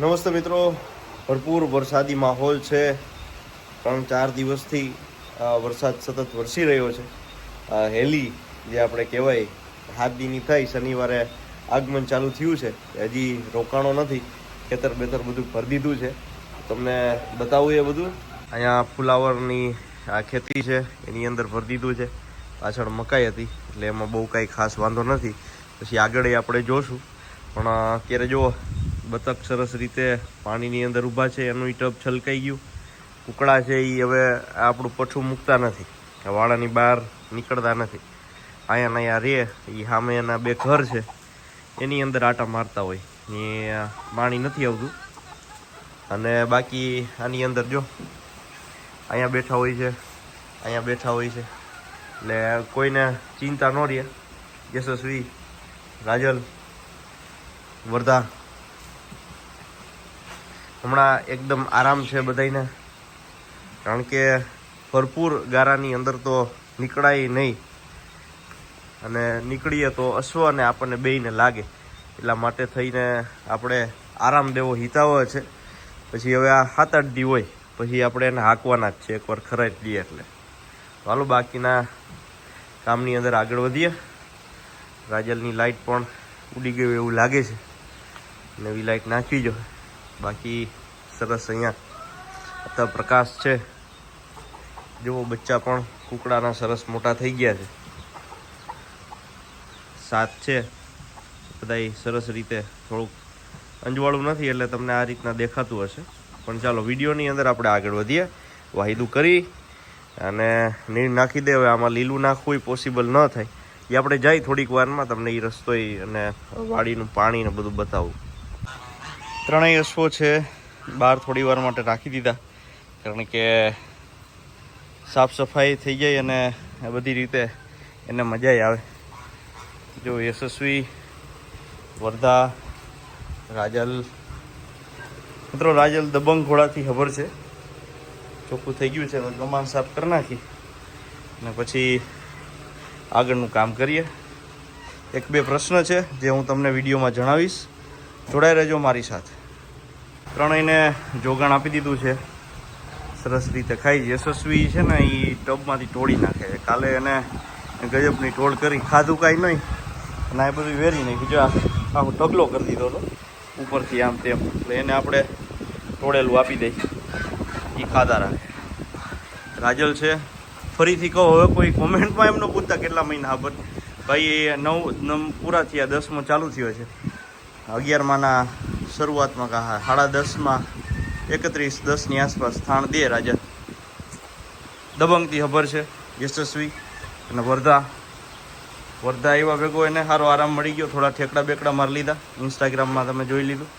નમસ્તે મિત્રો. ભરપૂર વરસાદી માહોલ છે. ત્રણ, ચાર દિવસથી વરસાદ સતત વરસી રહ્યો છે. હેલી, જે આપણે કહેવાય હાથ દીની થઈ શનિવારે આગમન ચાલુ થયું છે. હજી રોકાણો નથી. ખેતર બેતર બધું ભરી દીધું છે. તમને બતાવું એ બધું. અહીંયા ફુલાવરની આ ખેતી છે. એની અંદર ભરી દીધું છે. પાછળ મકાઈ હતી. એટલે એમાં બહુ કાંઈ ખાસ વાંધો નથી. પછી આગળ આપણે જોશું. પણ અત્યારે જો બતક સરસ રીતે પાણીની અંદર ઊભા છે, એનું ટબ છલકાઈ ગયું. કુકડા છે એ હવે આપણું પછું મૂકતા નથી. વાળાની બહાર નીકળતા નથી. અહીંયા ને અહીંયા રે એ સામે એના બે ઘર છે. એની અંદર આટા મારતા હોય. એ પાણી નથી આવતું. અને બાકી આની અંદર જો અહીંયા બેઠા હોય છે અહીંયા બેઠા હોય છે. એટલે કોઈને ચિંતા ન રહે. યશસ્વી, રાજલ, વર્ધા હમણાં એકદમ આરામ છે બધાને કારણ કે ભરપૂર ગારાની અંદર તો નીકળાય નહીં. અને નીકળીએ તો અશ્વ અને આપણને બેયને લાગે. એટલા માટે થઈને આપણે આરામ દેવો હિતાવો છે. પછી હવે આ સાત આઠ દી હોય. પછી આપણે એને હાંકવાના જ છે. એકવાર ખરાઈ દઈએ એટલે. ચાલો બાકીના કામની અંદર આગળ વધીએ. રાજલની લાઇટ પણ ઉડી ગયું એવું લાગે છે. નવી લાઇટ નાખવી જો. બાકી સરસ અહીંયા અત્યારે પ્રકાશ છે. જેવો બચ્ચા પણ કુકડાના સરસ મોટા થઈ ગયા છે. સાત છે. બધા સરસ રીતે થોડુંક અંજવાળું નથી એટલે તમને આ રીતના દેખાતું હશે. પણ ચાલો, વિડીયોની અંદર આપણે આગળ વધીએ. વાહિદું કરી અને નીર નાખી દે. હવે આમાં લીલું નાખવું પોસિબલ ન થાય. એ આપણે જાય થોડીક વારમાં, તમને એ રસ્તો અને વાડીનું પાણી ને બધું બતાવું. ત્રણેય અશ્વો છે. બહાર થોડી વાર માટે રાખી દીધા. કારણ કે સાફ સફાઈ થઈ જાય અને બધી રીતે એને મજા આવે. જો યશસ્વી, વર્ધા, રાજલ. મિત્રો, રાજલ દબંગ ઘોડાથી ખબર છે. ચોખ્ખું થઈ ગયું છે. ગમાન સાફ કરી નાખી અને પછી આગળનું કામ કરીએ. એક બે પ્રશ્ન છે જે હું તમને વિડીયોમાં જણાવીશ. જોડાઈ રહેજો મારી સાથે. ત્રણેયને જોગાણ આપી દીધું છે. સરસ રીતે ખાઈ યશસ્વી છે ને એ ટબમાંથી તોડી નાખે કાલે એને ગજબની ટોળ કરી, ખાધું કાંઈ નહીં. અને આ બધું વેરી નાખ્યું. જો આખો ઢગલો કરી દીધો હતો ઉપરથી આમ તેમ. એટલે એને આપણે તોડેલું આપી દઈ. એ ખાધા રાખે. રાજલ છે. ફરીથી કહો, હવે કોઈ કોમેન્ટમાં એમનો પૂછતા કેટલા મહિના બટ ભાઈ, એ નવ, પૂરા થયા, દસમો ચાલુ થયો છે. અગિયારમાંના શરૂઆતમાં કહા સાડા દસમાં, એકત્રીસ દસની આસપાસ સ્થાન દે રાજા. દબંગથી ખબર છે, યશસ્વી અને વર્ધા. વર્ધા એવા ભેગો એને સારો આરામ મળી ગયો, થોડા ઠેકડા બેકડા મારી લીધા. ઇન્સ્ટાગ્રામમાં તમે જોઈ લીધું.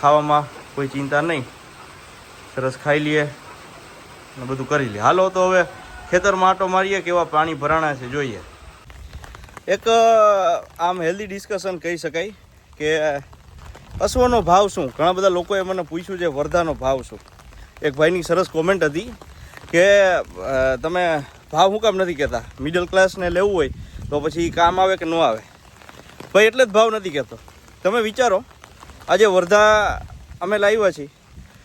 ખાવામાં કોઈ ચિંતા નહીં. સરસ ખાઈ લઈએ અને બધું કરી લઈએ હાલો તો હવે ખેતરમાં આટો મારીએ કેવા પાણી ભરાણા છે, જોઈએ. એક આમ હેલ્ધી ડિસ્કશન કહી શકાય. કે અશ્વનો ભાવ શું? ઘણા બધા લોકોએ મને પૂછ્યું છે વરદાનો ભાવ શું? એક ભાઈની સરસ કોમેન્ટ હતી કે તમે ભાવ હું કામ નથી કહેતા? મિડલ ક્લાસને લેવું હોય તો પછી કામ આવે કે ન આવે? ભાઈ, એટલે જ ભાવ નથી કહેતો. તમે વિચારો, આજે વર્ધા અમે લાવ્યા છીએ,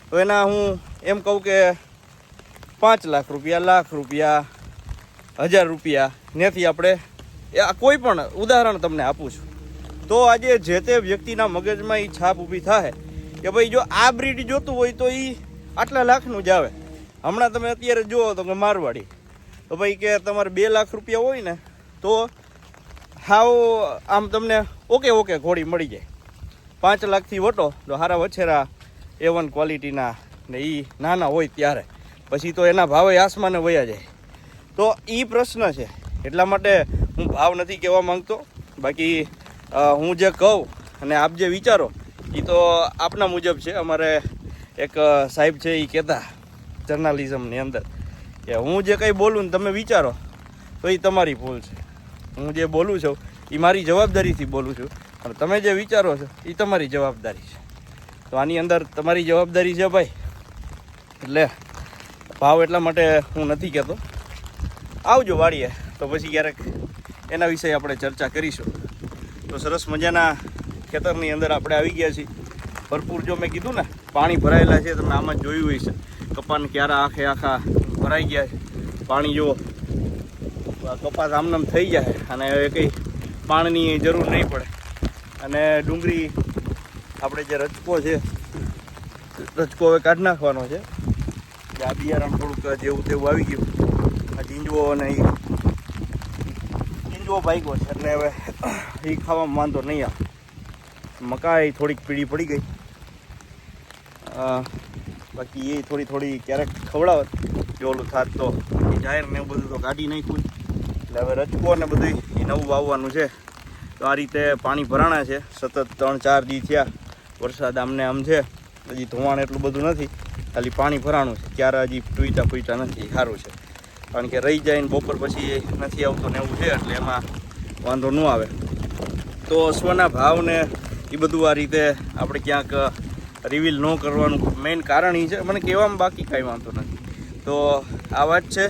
તો એના હું એમ કહું કે પાંચ લાખ રૂપિયા લાખ રૂપિયા, હજાર રૂપિયા ત્યાંથી આપણે આ કોઈ પણ ઉદાહરણ તમને આપું છું. તો આજે જે તે વ્યક્તિના મગજમાં એ છાપ ઊભી થાય કે ભાઈ જો આ બ્રીડ જોતું હોય તો એ આટલા લાખનું જ આવે. હમણાં તમે અત્યારે જુઓ તો કે મારવાડી. તો ભાઈ કે તમારે બે લાખ રૂપિયા હોય ને તો હાવ આમ તમને ઓકે ઓકે ઘોડી મળી જાય. પાંચ લાખથી વટો તો હારા વછેરા એ વન ક્વોલિટીના ને એ નાના હોય ત્યારે. પછી તો એના ભાવે આસમાને વયા જાય. તો એ પ્રશ્ન છે. એટલા માટે હું ભાવ નથી કહેવા માંગતો. બાકી હું જે કહું અને આપ જે વિચારો એ તો આપના મુજબ છે. અમારે એક સાહેબ છે એ કહેતા જર્નાલિઝમની અંદર કે હું જે કંઈ બોલું ને તમે વિચારો, તો એ તમારી ભૂલ છે. હું જે બોલું છું એ મારી જવાબદારીથી બોલું છું. અને તમે જે વિચારો છો એ તમારી જવાબદારી છે. તો આની અંદર તમારી જવાબદારી છે ભાઈ. એટલે ભાવ એટલા માટે હું નથી કહેતો. આવજો વાળીએ તો પછી ક્યારેક એના વિશે આપણે ચર્ચા કરીશું. તો સરસ મજાના ખેતરની અંદર આપણે આવી ગયા છીએ. ભરપૂર જો મેં કીધું ને, પાણી ભરાયેલા છે તમે આમાં જોયું હોય છે. કપાને ક્યારા આખે આખા ભરાઈ ગયા છે. પાણી જો આ કપાસ આમનામ થઈ જાય અને હવે કંઈ પાણીની જરૂર નહીં પડે. અને ડુંગળી આપણે જે રચકો છે રચકો હવે કાઢી નાખવાનો છે. આ બિયારણ થોડુંક જેવું તેવું આવી ગયું. આ ઝીંજવો અને એ ઝીંજવો ભાગ્યો છે. એટલે હવે એ ખાવામાં વાંધો નહીં આવે. મકાઈ થોડીક પીળી પડી ગઈ. બાકી એ થોડી થોડી ક્યારેક ખવડાવત. જો ઓલું થાત તો જાહેર ને એવું બધું તો કાઢી નાખ્યું. એટલે હવે રચકો ને બધું એ નવું વાવવાનું છે. તો આ રીતે પાણી ભરાણા છે. સતત ત્રણ, ચાર દી થયા. વરસાદ આમને આમ છે. હજી ધોવાણ એટલું બધું નથી. ખાલી પાણી ભરાણું છે. ક્યારે હજી ટૂઈટા ફૂઈટા નથી. સારું છે. કારણ કે રહી જાય ને બપોર પછી નથી આવતું ને એવું છે એટલે એમાં વાંધો ન આવે. તો અશ્વના ભાવને એ બધું આ રીતે આપણે ક્યાંક રિવીલ ન કરવાનું મેઇન કારણ એ છે. મને કહેવામાં બાકી કાંઈ વાંધો નથી. તો આ વાત છે.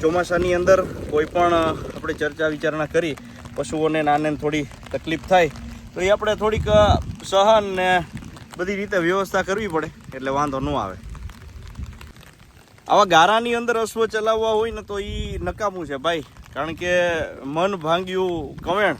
ચોમાસાની અંદર કોઈ પણ આપણે ચર્ચા વિચારણા કરી, પશુઓને નાને થોડી તકલીફ થાય, તો એ આપણે થોડીક સહન ને બધી રીતે વ્યવસ્થા કરવી પડે, એટલે વાંધો ન આવે. આવા ગારાની અંદર અશ્વ ચલાવવા હોય ને તો એ નકામું છે ભાઈ. કારણ કે મન ભાંગ્યું કવેણ,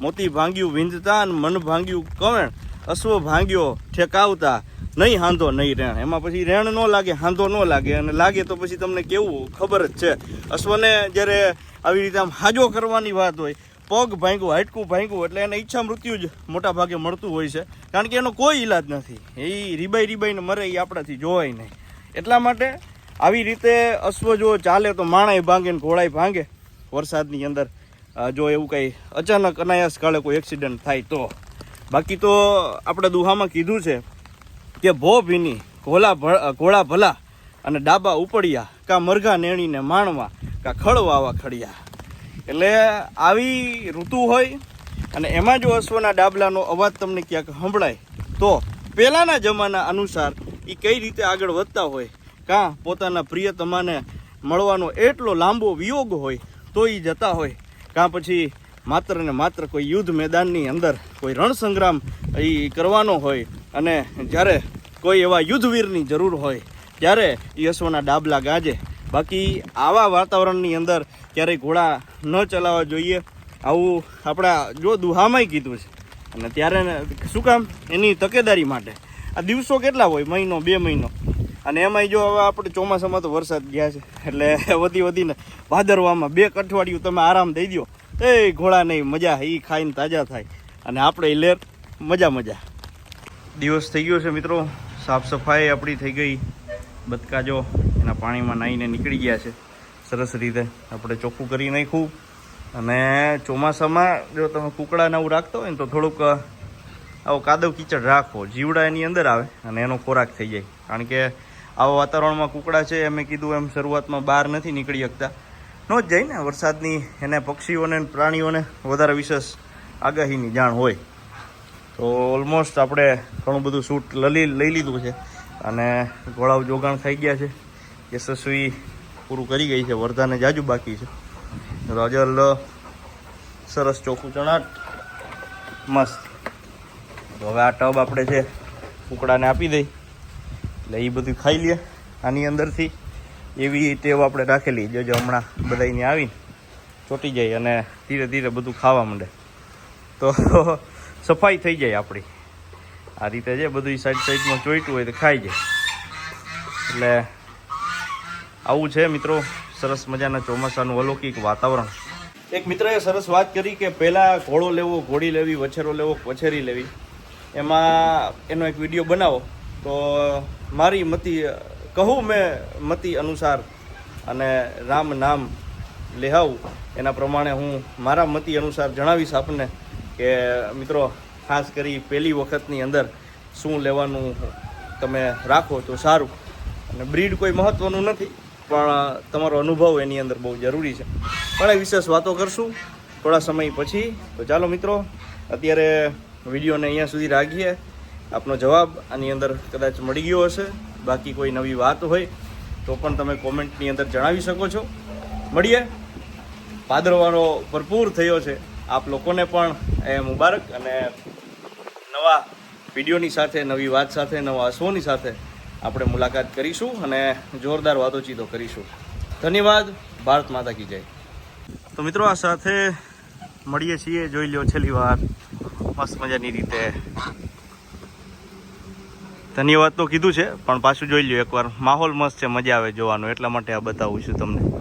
મોતી ભાંગ્યું વિંધતા અને મન ભાંગ્યું કવેણ. અશ્વ ભાંગ્યો, ઠેકાવતા. નહીં હાંધો, નહીં રેણ. એમાં પછી રેણ ન લાગે, હાંધો ન લાગે. અને લાગે તો પછી તમને કેવું? ખબર જ છે. અશ્વને જ્યારે આવી રીતે આમ હાજો કરવાની વાત હોય, પગ ભાંગ્યું, હાડકું ભાંગ્યું, એટલે એને ઈચ્છા મૃત્યુ જ મોટા ભાગે મળતું હોય છે. કારણ કે એનો કોઈ ઈલાજ નથી. એ રીબાઈ રીબાઈને મરે એ આપણાથી જોવાય નહીં. એટલા માટે આવી રીતે અશ્વ જો ચાલે તો માણાય ભાંગે ને ઘોડાય ભાંગે. વરસાદની અંદર જો એવું કંઈ અચાનક અનાયાસ કાળે કોઈ એક્સિડન્ટ થાય તો. બાકી તો આપણે દુહામાં કીધું છે કે ભો ભીની, ઘોલા ઘોડા ભલા અને ડાબા ઉપડ્યા, કા મરઘા નેણીને માણવા, કા ખળવાવા ખડિયા. એટલે આવી ઋતુ હોય અને એમાં જો અશ્વના ડાબલાનો અવાજ તમને ક્યાંક સંભળાય, તો પહેલાંના જમાના અનુસાર એ કઈ રીતે આગળ વધતા હોય કાં પોતાના પ્રિયતમાને મળવાનો એટલો લાંબો વિયોગ હોય, તો એ જતા હોય. કાં પછી માત્ર ને માત્ર કોઈ યુદ્ધ મેદાનની અંદર કોઈ રણસંગ્રામ એ કરવાનો હોય અને જ્યારે કોઈ એવા યુદ્ધવીરની જરૂર હોય, ત્યારે અશ્વના ડાબલા ગાજે. બાકી આવા વાતાવરણની અંદર ક્યારેય ઘોડા ન ચલાવવા જોઈએ. આવું આપણા જો દુહામાંય કીધું છે. અને ત્યારે શું કામ? એની તકેદારી માટે. આ દિવસો કેટલા હોય? મહિનો, બે મહિનો? અને એમાંય જો હવે આપણે ચોમાસામાં તો વરસાદ ગયા છે, એટલે વધી વધીને ભાદરવામાં બે અઠવાડિયું તમે આરામ દઈ દો એ ઘોડા નહીં, મજા એ ખાઈને તાજા થાય. અને આપણે એ લેર મજા મજા. દિવસ થઈ ગયો છે મિત્રો, સાફ સફાઈ આપણી થઈ ગઈ. બતકા જો, એના પાણીમાં નાહીને નીકળી ગયા છે. સરસ રીતે આપણે ચોખ્ખું કરી નાખ્યું. અને ચોમાસામાં જો તમે કુકડાને આવું રાખતા હોય ને તો થોડુંક આવો કાદવ કીચડ રાખો. જીવડા એની અંદર આવે અને એનો ખોરાક થઈ જાય. કારણ કે આવા વાતાવરણમાં કુકડા છે, અમે કીધું એમ શરૂઆતમાં બહાર નથી નીકળી શકતા. ન જ જાય ને, વરસાદની એને પક્ષીઓને પ્રાણીઓને વધારે વિશેષ આગાહીની જાણ હોય. તો ઓલમોસ્ટ આપણે ઘણું બધું શૂટ લલી, લઈ લીધું છે અને ઘોડાઓ જોગાણ થઈ ગયા છે. યશસ્વી પૂરું કરી ગઈ છે વરદાને જાજુ બાકી છે. રાજલ, સરસ ચોખ્ખું ચણાટ. મસ્ત. હવે આ ટબ આપણે છે, કુકડાને આપી દઈ. એટલે એ બધું ખાઈ લે, આની અંદરથી. એવી ટેવ આપણે રાખેલી. જો હમણાં બધા અહીંયા આવીને ચોટી જાય અને ધીરે ધીરે બધું ખાવા માંડે. તો સફાઈ થઈ જાય આપણી. આ રીતે છે બધું સાઈડ સાઈડમાં ચોઈટું હોય તો ખાઈ જાય. એટલે આવું છે મિત્રો. સરસ મજાના ચોમાસાનું અલૌકિક વાતાવરણ. એક મિત્રએ સરસ વાત કરી કે પહેલાં ઘોડો લેવો, ઘોડી લેવી, વછેરો લેવો, વછેરી લેવી. એમાં એનો એક વીડિયો બનાવો. તો મારી મતી, કહું મેં મતિ અનુસાર અને રામ નામ લેહાવું એના પ્રમાણે હું મારા મતી અનુસાર જણાવીશ આપને કે મિત્રો, ખાસ કરી પહેલી વખતની અંદર શું લેવાનું તમે રાખો તો સારું. અને બ્રીડ કોઈ મહત્ત્વનું નથી, પણ તમારો અનુભવ એની અંદર બહુ જરૂરી છે. પણ એ વિશેષ વાતો કરશું, થોડા સમય પછી. તો ચાલો મિત્રો, અત્યારે વિડીયોને અહીંયા સુધી રાખીએ. આપનો જવાબ આની અંદર કદાચ મળી ગયો હશે. બાકી કોઈ નવી વાત હોય તો પણ તમે કોમેન્ટની અંદર જણાવી શકો છો. મળીએ. ભાદરવાનો ભરપૂર થયો છે. આપ લોકોને પણ એ મુબારક અને નવા વિડીયોની સાથે, નવી વાત સાથે, નવા અશ્વોની સાથે આપણે મુલાકાત કરીશું અને જોરદાર વાતોચીતો કરીશું. ધન્યવાદ. ભારત માતા કી જય. તો મિત્રો આ સાથે મળીએ છીએ. જોઈ લ્યો છેલ્લી વાર. મસ્ત મજાની રીતે ધન્યવાદ તો કીધું છે, પણ પાછું જોઈ લ્યો એકવાર. માહોલ મસ્ત છે, મજા આવે જોવાનો. એટલા માટે આ બતાવું છું તમને.